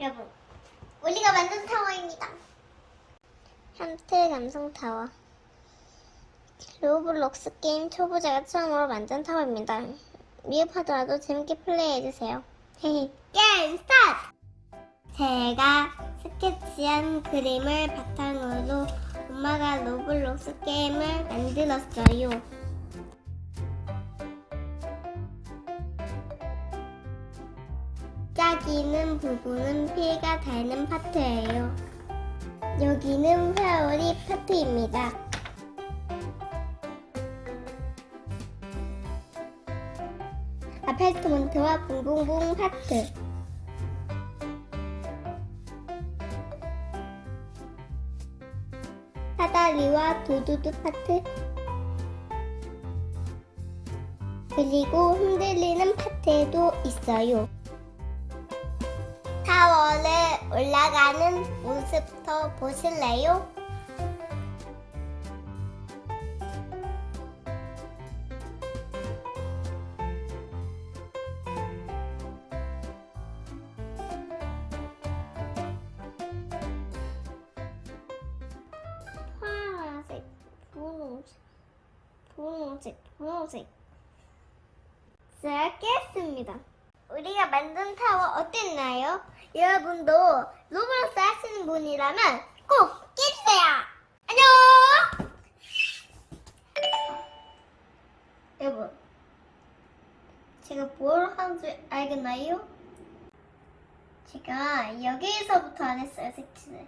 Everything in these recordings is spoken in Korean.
여러분, 우리가 만든 타워입니다. 현태 감성 타워. 로블록스 게임 초보자가 처음으로 만든 타워입니다. 미흡하더라도 재밌게 플레이해주세요. 헤헤. 게임 스타트! 제가 스케치한 그림을 바탕으로 엄마가 로블록스 게임을 만들었어요. 짝이는 부분은 피가 닳는 파트예요. 여기는 회오리 파트입니다. 아파트먼트와 붕붕붕 파트. 사다리와 두두두 파트. 그리고 흔들리는 파트도 있어요. 타워를 올라가는 모습부터 보실래요? 파란색, 분홍색, 분홍색, 분홍색. 이렇게 했습니다. 우리가 만든 타워 어땠나요? 여러분도 로블록스 하시는 분이라면 꼭 깨주세요. 안녕. 여러분, 제가 뭘 하는지 알겠나요? 제가 여기에서부터 안 했어요, 색칠을.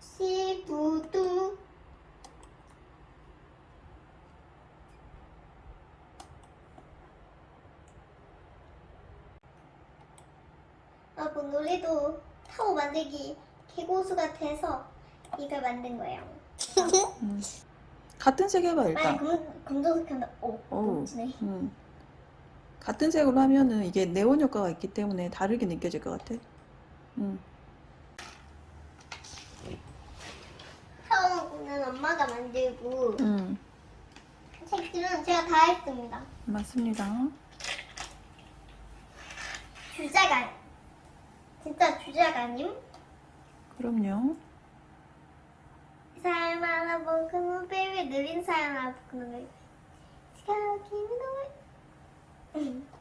시부두 여러분 우리도 타워 만들기 개고수 같아서 이걸 만든 거예요. 음. 같은 색 해봐 아니 일단. 검, 검정색 한다. 오. 멋지네. 음. 같은 색으로 하면은 이게 네온 효과가 있기 때문에 다르게 느껴질 것 같아. 음. 타워는 엄마가 만들고 음. 색들은 제가 다 했습니다. 맞습니다. 주자가 진짜 주자가님 그럼요. 사람 하나 보고는 베이비 느린 사람 하나 보고는 베이비 지가 기분 너무